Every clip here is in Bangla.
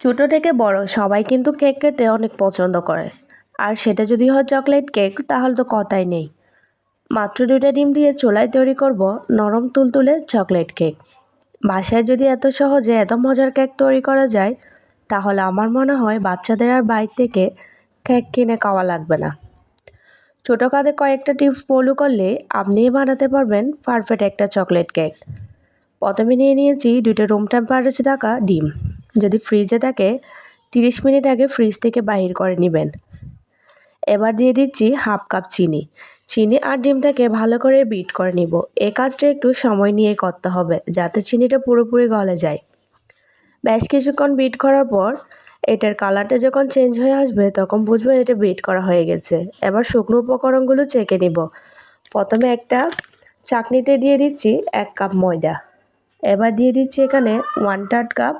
ছোটো থেকে বড় সবাই কিন্তু কেক খেতে অনেক পছন্দ করে। আর সেটা যদি হয় চকলেট কেক, তাহলে তো কথাই নেই। মাত্র দুইটা ডিম দিয়ে চুলায় তৈরি করব নরম তুলতুলে চকলেট কেক। বাসায় যদি এত সহজে এত মজার কেক তৈরি করা যায়, তাহলে আমার মনে হয় বাচ্চাদের আর বাইর থেকে কেক কিনে খাওয়া লাগবে না। ছোটো কাঁধে কয়েকটা টিপস ফলো করলে আপনিই বানাতে পারবেন পারফেক্ট একটা চকলেট কেক। প্রথমে নিয়ে নিয়েছি দুটো রুম টেম্পারেচার থাকা ডিম। যদি ফ্রিজে থাকে, তিরিশ মিনিট আগে ফ্রিজ থেকে বাহির করে নেবেন। এবার দিয়ে দিচ্ছি হাফ কাপ চিনি। চিনি আর ডিমটাকে ভালো করে বিট করে নিব। এ কাজটা একটু সময় নিয়ে করতে হবে, যাতে চিনিটা পুরোপুরি গলে যায়। বেশ কিছুক্ষণ বিট করার পর, এটার কালারটা যখন চেঞ্জ হয়ে আসবে, তখন বুঝবেন এটা বিট করা হয়ে গেছে। এবার শুকনো উপকরণগুলো চেকে নিব। প্রথমে একটা চাকনিতে দিয়ে দিচ্ছি এক কাপ ময়দা। এবার দিয়ে দিচ্ছি এখানে one third cup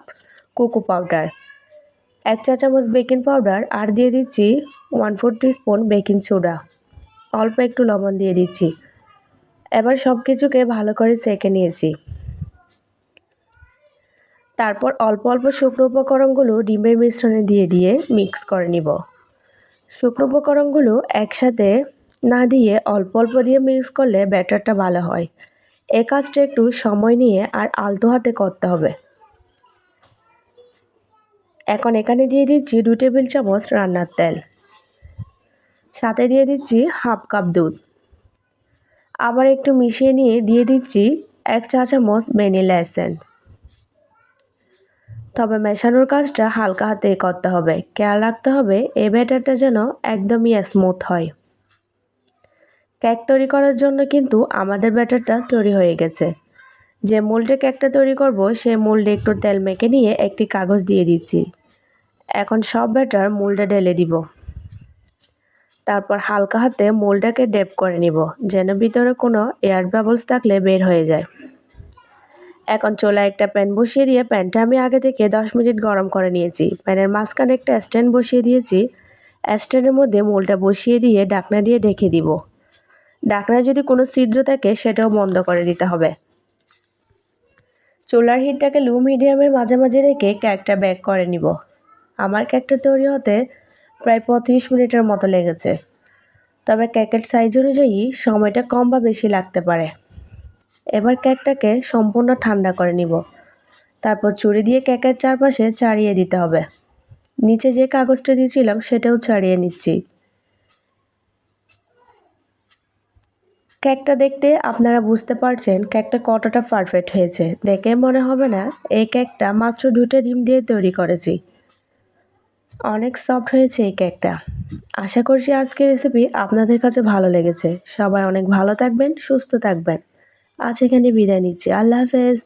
cocoa powder. এক চা চামচ বেকিং পাউডার আর দিয়ে দিচ্ছি one four spoon baking soda. অল্প একটু লবণ দিয়ে দিচ্ছি। এবার সব কিছুকে ভালো করে সেঁকে নিয়েছি। তারপর অল্প অল্প শুকনো উপকরণগুলো ডিমের মিশ্রণে দিয়ে দিয়ে মিক্স করে নিব। শুকনো উপকরণগুলো একসাথে না দিয়ে অল্প অল্প দিয়ে মিক্স করলে ব্যাটারটা ভালো হয়। এ কাজটা একটু সময় নিয়ে আর আলতো হাতে করতে হবে। এখন এখানে দিয়ে দিচ্ছি দু টেবিল চামচ রান্নার তেল। সাথে দিয়ে দিচ্ছি হাফ কাপ দুধ। আবার একটু মিশিয়ে নিয়ে দিয়ে দিচ্ছি এক চা চামচ ভ্যানিলা এসেন্স। তবে মেশানোর কাজটা হালকা হাতে করতে হবে। খেয়াল রাখতে হবে এই ব্যাটারটা যেন একদমই স্মুথ হয়। কেক তৈরি করার জন্য কিন্তু আমাদের ব্যাটারটা তৈরি হয়ে গেছে। যে মোল্ডে কেকটা তৈরি করব, সে মোল্ডে একটু তেল মেখে নিয়ে একটি কাগজ দিয়ে দিচ্ছি। এখন সব ব্যাটার মোল্ডে ঢেলে দিব। তারপর হালকা হাতে মোলটাকে ডেপ করে নিব, যেন ভিতরে কোনো এয়ার বাবলস থাকলে বের হয়ে যায়। এখন চোলা একটা প্যান বসিয়ে দিয়ে প্যানটা আমি আগে থেকে দশ মিনিট গরম করে নিয়েছি। প্যানের মাঝখানে একটা স্ট্যান্ড বসিয়ে দিয়েছি। স্ট্যান্ডের মধ্যে মোলটা বসিয়ে দিয়ে ডাকনা দিয়ে ঢেকে দিব। ডাকনায় যদি কোনো ছিদ্র থাকে, সেটাও বন্ধ করে দিতে হবে। চুলার হিটটাকে লো মিডিয়ামের মাঝে মাঝে রেখে কেকটা ব্যাক করে নিব। আমার কেকটা তৈরি হতে প্রায় পঁয়ত্রিশ মিনিটের মতো লেগেছে। তবে কেকের সাইজ অনুযায়ী সময়টা কম বা বেশি লাগতে পারে। এবার কেকটাকে সম্পূর্ণ ঠান্ডা করে নিব। তারপর চুরি দিয়ে কেকের চারপাশে ছাড়িয়ে দিতে হবে। নিচে যে কাগজটা দিয়েছিলাম সেটাও ছাড়িয়ে নিচ্ছি। কেকটা দেখতে আপনারা বুঝতে পারছেন কেকটা কতটা পারফেক্ট হয়েছে। দেখে মনে হবে না, এই কেকটা মাত্র দুটো ডিম দিয়ে তৈরি করেছি। অনেক সফট হয়েছে এই কেকটা। আশা করছি আজকের রেসিপি আপনাদের কাছে ভালো লেগেছে। সবাই অনেক ভালো থাকবেন, সুস্থ থাকবেন। আজ এখানে বিদায় নিচ্ছি। আল্লাহ হাফেজ।